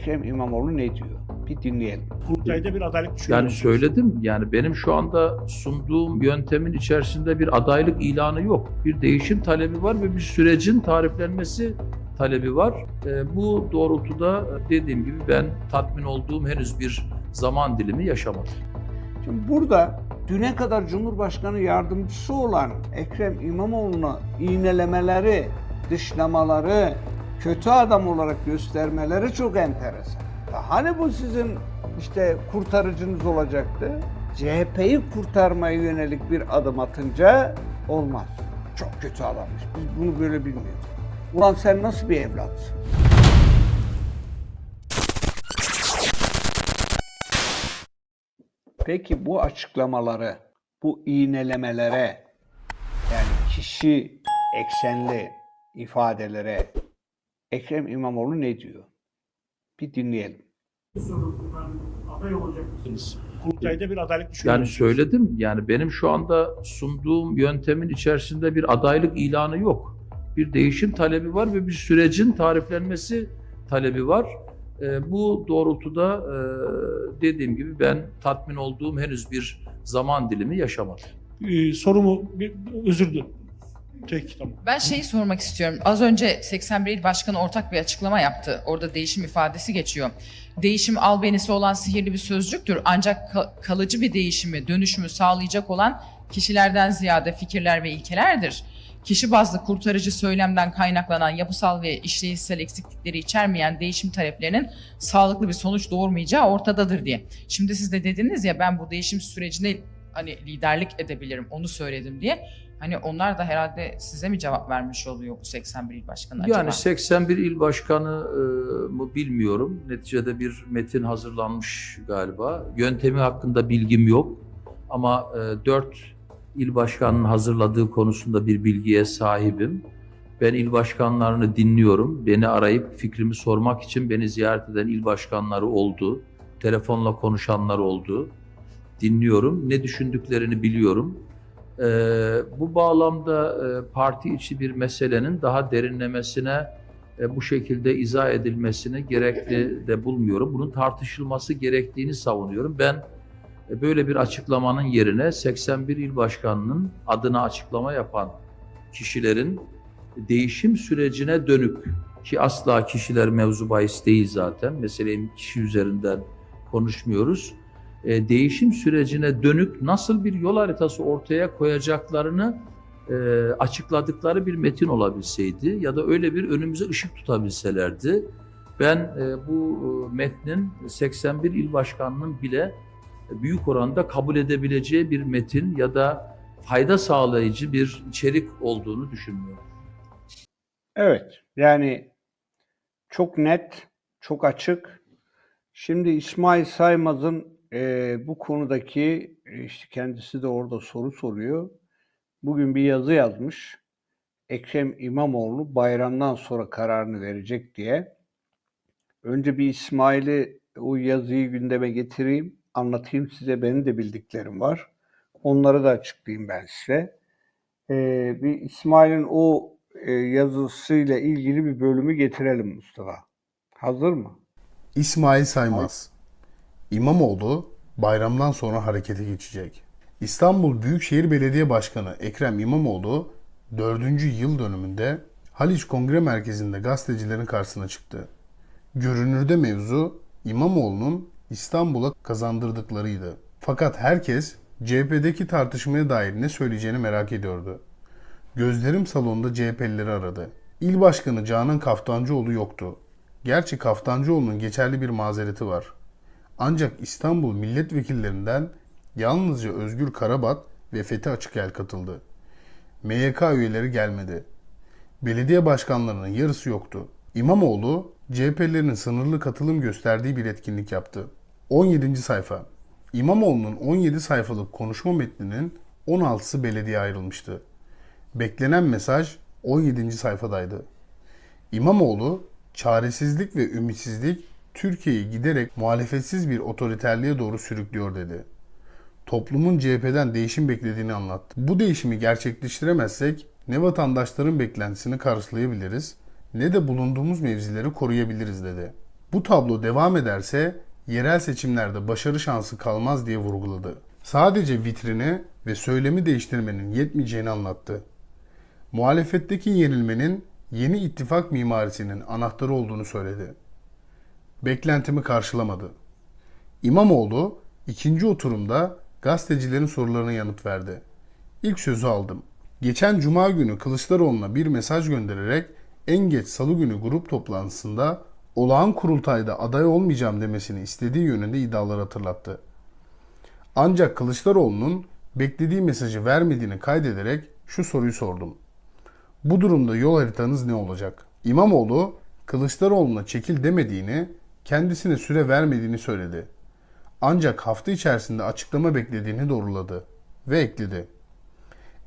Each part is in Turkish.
Ekrem İmamoğlu ne diyor? Bir dinleyelim. Kurultayda bir adaylık düşünüyor Yani musunuz? söyledim yani benim şu anda sunduğum yöntemin içerisinde bir adaylık ilanı yok. Bir değişim talebi var ve bir sürecin tariflenmesi talebi var. Ee, bu doğrultuda dediğim gibi ben tatmin olduğum henüz bir zaman dilimi yaşamadım. Şimdi burada düne kadar Cumhurbaşkanı yardımcısı olan Ekrem İmamoğlu'na iğnelemeleri, dışlamaları, kötü adam olarak göstermeleri çok enteresan. Hani bu sizin işte kurtarıcınız olacaktı? CHP'yi kurtarmaya yönelik bir adım atınca olmaz. Çok kötü adammış. Biz bunu böyle bilmiyorduk. Ulan sen nasıl bir evlatsın? Peki bu açıklamaları, bu iğnelemelere, yani kişi eksenli ifadelere Ekrem İmamoğlu ne diyor? Bir dinleyelim. aday olacak mısınız? Kurultayda bir adaylık düşünüyor Yani musunuz? söyledim yani benim şu anda sunduğum yöntemin içerisinde bir adaylık ilanı yok. Bir değişim talebi var ve bir sürecin tariflenmesi talebi var. Ee, bu doğrultuda e, dediğim gibi ben tatmin olduğum henüz bir zaman dilimi yaşamadım. Ee, sorumu bir, özür dilerim. Tek tamam. Ben şeyi sormak istiyorum. Az önce 81 İl Başkanı ortak bir açıklama yaptı. Orada değişim ifadesi geçiyor. Değişim albenisi olan sihirli bir sözcüktür. Ancak ka- kalıcı bir değişimi, dönüşümü sağlayacak olan kişilerden ziyade fikirler ve ilkelerdir. Kişi bazlı kurtarıcı söylemden kaynaklanan yapısal ve işleyişsel eksiklikleri içermeyen değişim taleplerinin sağlıklı bir sonuç doğurmayacağı ortadadır diye. Şimdi siz de dediniz ya ben bu değişim sürecine hani liderlik edebilirim onu söyledim diye. Hani onlar da herhalde size mi cevap vermiş oluyor bu 81 il başkanı acaba? Yani 81 il başkanı e, mı bilmiyorum. Neticede bir metin hazırlanmış galiba. Yöntemi hakkında bilgim yok. Ama e, 4 il başkanının hazırladığı konusunda bir bilgiye sahibim. Ben il başkanlarını dinliyorum. Beni arayıp fikrimi sormak için beni ziyaret eden il başkanları oldu. Telefonla konuşanlar oldu. Dinliyorum. Ne düşündüklerini biliyorum. Ee, bu bağlamda e, parti içi bir meselenin daha derinlemesine e, bu şekilde izah edilmesini gerekli de bulmuyorum. Bunun tartışılması gerektiğini savunuyorum. Ben e, böyle bir açıklamanın yerine 81 il başkanının adına açıklama yapan kişilerin değişim sürecine dönük ki asla kişiler mevzu bahis değil zaten. Meseleyi kişi üzerinden konuşmuyoruz e, değişim sürecine dönük nasıl bir yol haritası ortaya koyacaklarını e, açıkladıkları bir metin olabilseydi ya da öyle bir önümüze ışık tutabilselerdi ben e, bu e, metnin 81 il başkanının bile büyük oranda kabul edebileceği bir metin ya da fayda sağlayıcı bir içerik olduğunu düşünmüyorum. Evet, yani çok net, çok açık. Şimdi İsmail Saymaz'ın e, bu konudaki işte kendisi de orada soru soruyor. Bugün bir yazı yazmış. Ekrem İmamoğlu bayramdan sonra kararını verecek diye. Önce bir İsmail'i o yazıyı gündeme getireyim, anlatayım size benim de bildiklerim var. Onları da açıklayayım ben size. E, bir İsmail'in o e, yazısıyla ilgili bir bölümü getirelim Mustafa. Hazır mı? İsmail Saymaz. İmamoğlu bayramdan sonra harekete geçecek. İstanbul Büyükşehir Belediye Başkanı Ekrem İmamoğlu 4. yıl dönümünde Haliç Kongre Merkezi'nde gazetecilerin karşısına çıktı. Görünürde mevzu İmamoğlu'nun İstanbul'a kazandırdıklarıydı. Fakat herkes CHP'deki tartışmaya dair ne söyleyeceğini merak ediyordu. Gözlerim salonda CHP'lileri aradı. İl Başkanı Canan Kaftancıoğlu yoktu. Gerçi Kaftancıoğlu'nun geçerli bir mazereti var. Ancak İstanbul milletvekillerinden yalnızca Özgür Karabat ve Fethi Açıkel katıldı. MYK üyeleri gelmedi. Belediye başkanlarının yarısı yoktu. İmamoğlu, CHP'lerin sınırlı katılım gösterdiği bir etkinlik yaptı. 17. sayfa. İmamoğlu'nun 17 sayfalık konuşma metninin 16'sı belediye ayrılmıştı. Beklenen mesaj 17. sayfadaydı. İmamoğlu, çaresizlik ve ümitsizlik Türkiye'yi giderek muhalefetsiz bir otoriterliğe doğru sürüklüyor dedi. Toplumun CHP'den değişim beklediğini anlattı. Bu değişimi gerçekleştiremezsek ne vatandaşların beklentisini karşılayabiliriz ne de bulunduğumuz mevzileri koruyabiliriz dedi. Bu tablo devam ederse yerel seçimlerde başarı şansı kalmaz diye vurguladı. Sadece vitrini ve söylemi değiştirmenin yetmeyeceğini anlattı. Muhalefetteki yenilmenin yeni ittifak mimarisinin anahtarı olduğunu söyledi. Beklentimi karşılamadı. İmamoğlu ikinci oturumda gazetecilerin sorularına yanıt verdi. İlk sözü aldım. Geçen cuma günü Kılıçdaroğlu'na bir mesaj göndererek en geç salı günü grup toplantısında olağan kurultayda aday olmayacağım demesini istediği yönünde iddialar hatırlattı. Ancak Kılıçdaroğlu'nun beklediği mesajı vermediğini kaydederek şu soruyu sordum. Bu durumda yol haritanız ne olacak? İmamoğlu Kılıçdaroğlu'na çekil demediğini, kendisine süre vermediğini söyledi. Ancak hafta içerisinde açıklama beklediğini doğruladı ve ekledi.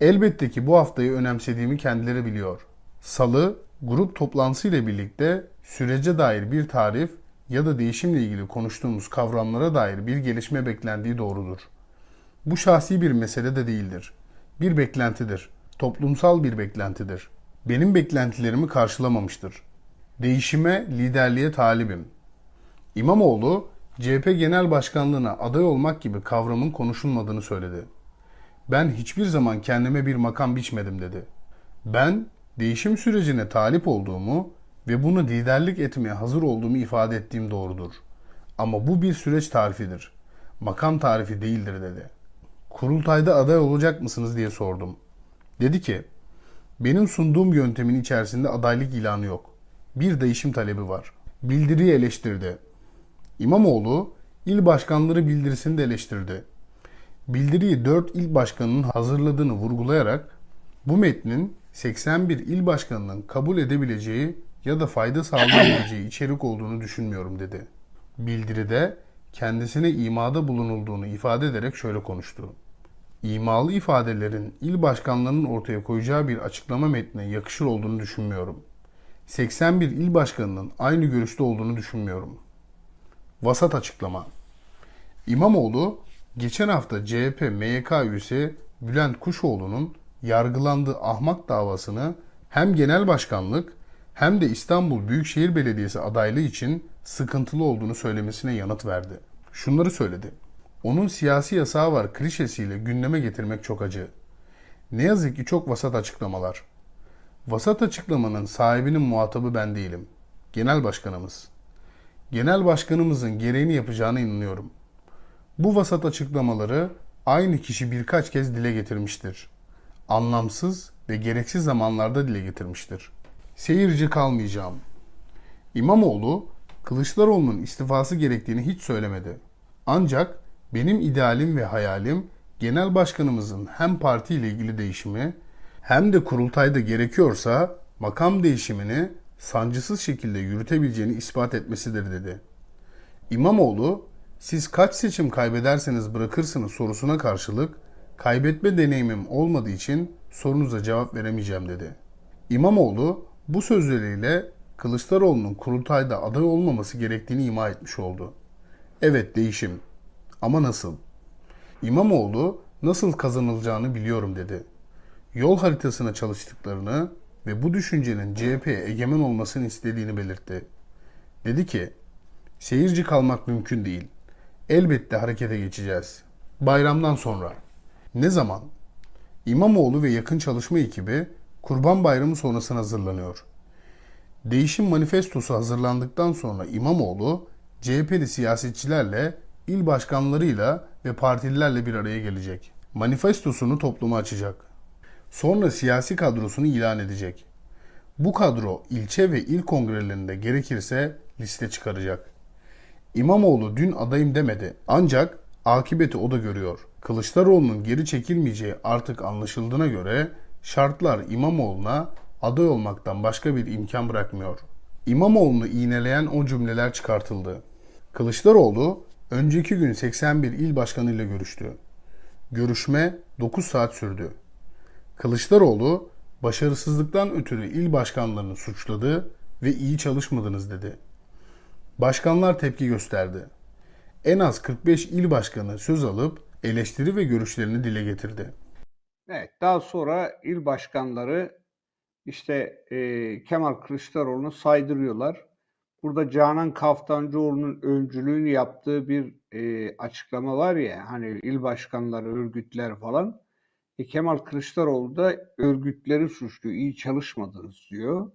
Elbette ki bu haftayı önemsediğimi kendileri biliyor. Salı, grup toplantısı ile birlikte sürece dair bir tarif ya da değişimle ilgili konuştuğumuz kavramlara dair bir gelişme beklendiği doğrudur. Bu şahsi bir mesele de değildir. Bir beklentidir. Toplumsal bir beklentidir. Benim beklentilerimi karşılamamıştır. Değişime, liderliğe talibim. İmamoğlu, CHP Genel Başkanlığına aday olmak gibi kavramın konuşulmadığını söyledi. Ben hiçbir zaman kendime bir makam biçmedim dedi. Ben değişim sürecine talip olduğumu ve bunu liderlik etmeye hazır olduğumu ifade ettiğim doğrudur. Ama bu bir süreç tarifidir. Makam tarifi değildir dedi. Kurultayda aday olacak mısınız diye sordum. Dedi ki, benim sunduğum yöntemin içerisinde adaylık ilanı yok. Bir değişim talebi var. Bildiriyi eleştirdi. İmamoğlu, il başkanları bildirisini de eleştirdi. Bildiriyi 4 il başkanının hazırladığını vurgulayarak bu metnin 81 il başkanının kabul edebileceği ya da fayda sağlayabileceği içerik olduğunu düşünmüyorum dedi. Bildiride kendisine imada bulunulduğunu ifade ederek şöyle konuştu. İmalı ifadelerin il başkanlarının ortaya koyacağı bir açıklama metnine yakışır olduğunu düşünmüyorum. 81 il başkanının aynı görüşte olduğunu düşünmüyorum. Vasat açıklama. İmamoğlu geçen hafta CHP MYK üyesi Bülent Kuşoğlu'nun yargılandığı ahmak davasını hem genel başkanlık hem de İstanbul Büyükşehir Belediyesi adaylığı için sıkıntılı olduğunu söylemesine yanıt verdi. Şunları söyledi. Onun siyasi yasağı var klişesiyle gündeme getirmek çok acı. Ne yazık ki çok vasat açıklamalar. Vasat açıklamanın sahibinin muhatabı ben değilim. Genel başkanımız. Genel başkanımızın gereğini yapacağına inanıyorum. Bu vasat açıklamaları aynı kişi birkaç kez dile getirmiştir. Anlamsız ve gereksiz zamanlarda dile getirmiştir. Seyirci kalmayacağım. İmamoğlu, Kılıçdaroğlu'nun istifası gerektiğini hiç söylemedi. Ancak benim idealim ve hayalim genel başkanımızın hem parti ile ilgili değişimi hem de kurultayda gerekiyorsa makam değişimini sancısız şekilde yürütebileceğini ispat etmesidir dedi. İmamoğlu, siz kaç seçim kaybederseniz bırakırsınız sorusuna karşılık kaybetme deneyimim olmadığı için sorunuza cevap veremeyeceğim dedi. İmamoğlu bu sözleriyle Kılıçdaroğlu'nun kurultayda aday olmaması gerektiğini ima etmiş oldu. Evet değişim. Ama nasıl? İmamoğlu nasıl kazanılacağını biliyorum dedi. Yol haritasına çalıştıklarını ve bu düşüncenin CHP'ye egemen olmasını istediğini belirtti. Dedi ki, seyirci kalmak mümkün değil. Elbette harekete geçeceğiz. Bayramdan sonra. Ne zaman? İmamoğlu ve yakın çalışma ekibi Kurban Bayramı sonrasına hazırlanıyor. Değişim manifestosu hazırlandıktan sonra İmamoğlu, CHP'li siyasetçilerle, il başkanlarıyla ve partililerle bir araya gelecek. Manifestosunu topluma açacak. Sonra siyasi kadrosunu ilan edecek. Bu kadro ilçe ve il kongrelerinde gerekirse liste çıkaracak. İmamoğlu dün adayım demedi. Ancak akıbeti o da görüyor. Kılıçdaroğlu'nun geri çekilmeyeceği artık anlaşıldığına göre şartlar İmamoğlu'na aday olmaktan başka bir imkan bırakmıyor. İmamoğlu'nu iğneleyen o cümleler çıkartıldı. Kılıçdaroğlu önceki gün 81 il başkanıyla görüştü. Görüşme 9 saat sürdü. Kılıçdaroğlu başarısızlıktan ötürü il başkanlarını suçladı ve iyi çalışmadınız dedi. Başkanlar tepki gösterdi. En az 45 il başkanı söz alıp eleştiri ve görüşlerini dile getirdi. Evet, daha sonra il başkanları işte e, Kemal Kılıçdaroğlu'nu saydırıyorlar. burada Canan Kaftancıoğlu'nun öncülüğünü yaptığı bir e, açıklama var ya hani il başkanları, örgütler falan. E, Kemal Kılıçdaroğlu da örgütleri suçluyor, iyi çalışmadınız diyor.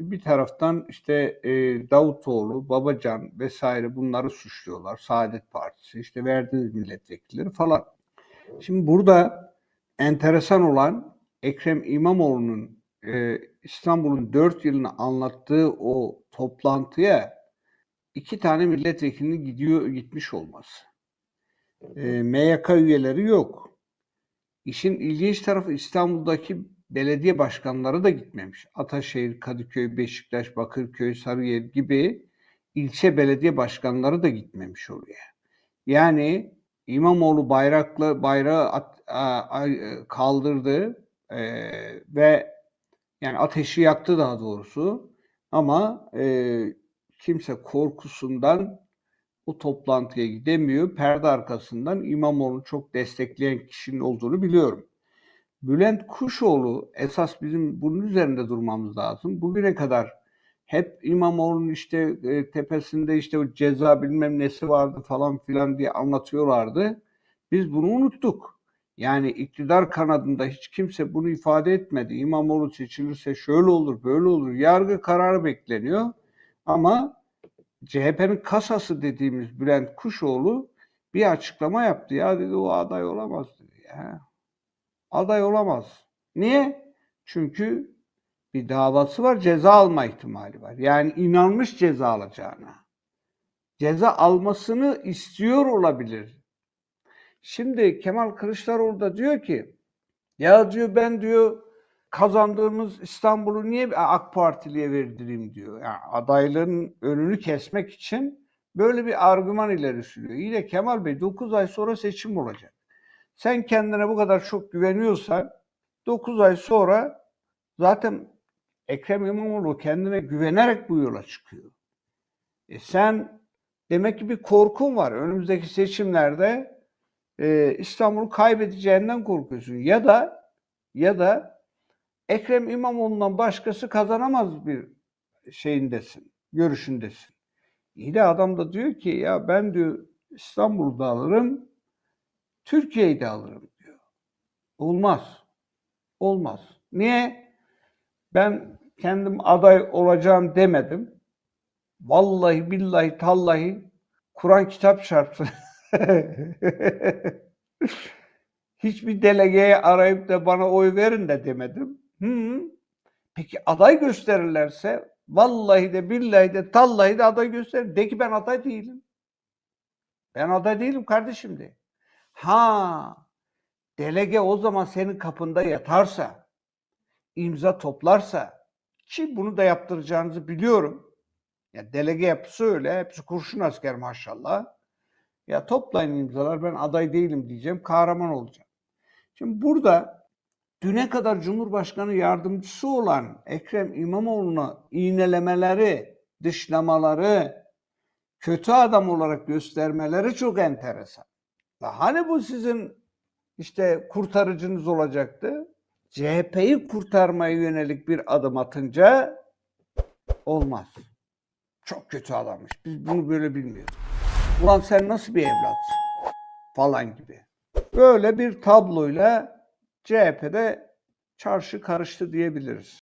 Bir taraftan işte e, Davutoğlu, Babacan vesaire bunları suçluyorlar. Saadet Partisi, işte verdiğiniz milletvekilleri falan. Şimdi burada enteresan olan Ekrem İmamoğlu'nun e, İstanbul'un dört yılını anlattığı o toplantıya iki tane milletvekilinin gidiyor gitmiş olması. E, MYK üyeleri yok. İşin ilginç tarafı İstanbul'daki belediye başkanları da gitmemiş. Ataşehir, Kadıköy, Beşiktaş, Bakırköy, Sarıyer gibi ilçe belediye başkanları da gitmemiş oraya. Yani İmamoğlu bayrakla bayrağı at- a- a- kaldırdı e, ve yani ateşi yaktı daha doğrusu ama e, kimse korkusundan o toplantıya gidemiyor. Perde arkasından İmamoğlu'nu çok destekleyen kişinin olduğunu biliyorum. Bülent Kuşoğlu esas bizim bunun üzerinde durmamız lazım. Bugüne kadar hep İmamoğlu'nun işte e, tepesinde işte o ceza bilmem nesi vardı falan filan diye anlatıyorlardı. Biz bunu unuttuk. Yani iktidar kanadında hiç kimse bunu ifade etmedi. İmamoğlu seçilirse şöyle olur, böyle olur. Yargı kararı bekleniyor. Ama CHP'nin kasası dediğimiz Bülent Kuşoğlu bir açıklama yaptı. Ya dedi o aday olamaz dedi ya. Aday olamaz. Niye? Çünkü bir davası var, ceza alma ihtimali var. Yani inanmış ceza alacağına. Ceza almasını istiyor olabilir. Şimdi Kemal Kılıçdaroğlu da diyor ki ya diyor ben diyor kazandığımız İstanbul'u niye AK Partili'ye verdireyim diyor. Yani adaylığın önünü kesmek için böyle bir argüman ileri sürüyor. İyi de Kemal Bey 9 ay sonra seçim olacak. Sen kendine bu kadar çok güveniyorsan 9 ay sonra zaten Ekrem İmamoğlu kendine güvenerek bu yola çıkıyor. E sen demek ki bir korkun var. Önümüzdeki seçimlerde e, İstanbul'u kaybedeceğinden korkuyorsun. Ya da ya da Ekrem İmamoğlu'ndan başkası kazanamaz bir şeyindesin, görüşündesin. İyi de adam da diyor ki ya ben diyor İstanbul'u da alırım, Türkiye'yi de alırım diyor. Olmaz. Olmaz. Niye? Ben kendim aday olacağım demedim. Vallahi billahi tallahi Kur'an kitap çarpsın. Hiçbir delegeye arayıp da bana oy verin de demedim. Hı. Peki aday gösterirlerse vallahi de billahi de tallahi de aday gösterir. De ki ben aday değilim. Ben aday değilim kardeşim de. Ha delege o zaman senin kapında yatarsa, imza toplarsa ki bunu da yaptıracağınızı biliyorum. Ya delege yapısı öyle. Hepsi kurşun asker maşallah. Ya toplayın imzalar ben aday değilim diyeceğim. Kahraman olacağım. Şimdi burada düne kadar Cumhurbaşkanı yardımcısı olan Ekrem İmamoğlu'na iğnelemeleri, dışlamaları, kötü adam olarak göstermeleri çok enteresan. Hani bu sizin işte kurtarıcınız olacaktı? CHP'yi kurtarmaya yönelik bir adım atınca olmaz. Çok kötü adammış. Biz bunu böyle bilmiyorduk. Ulan sen nasıl bir evlatsın? Falan gibi. Böyle bir tabloyla CHP'de çarşı karıştı diyebiliriz.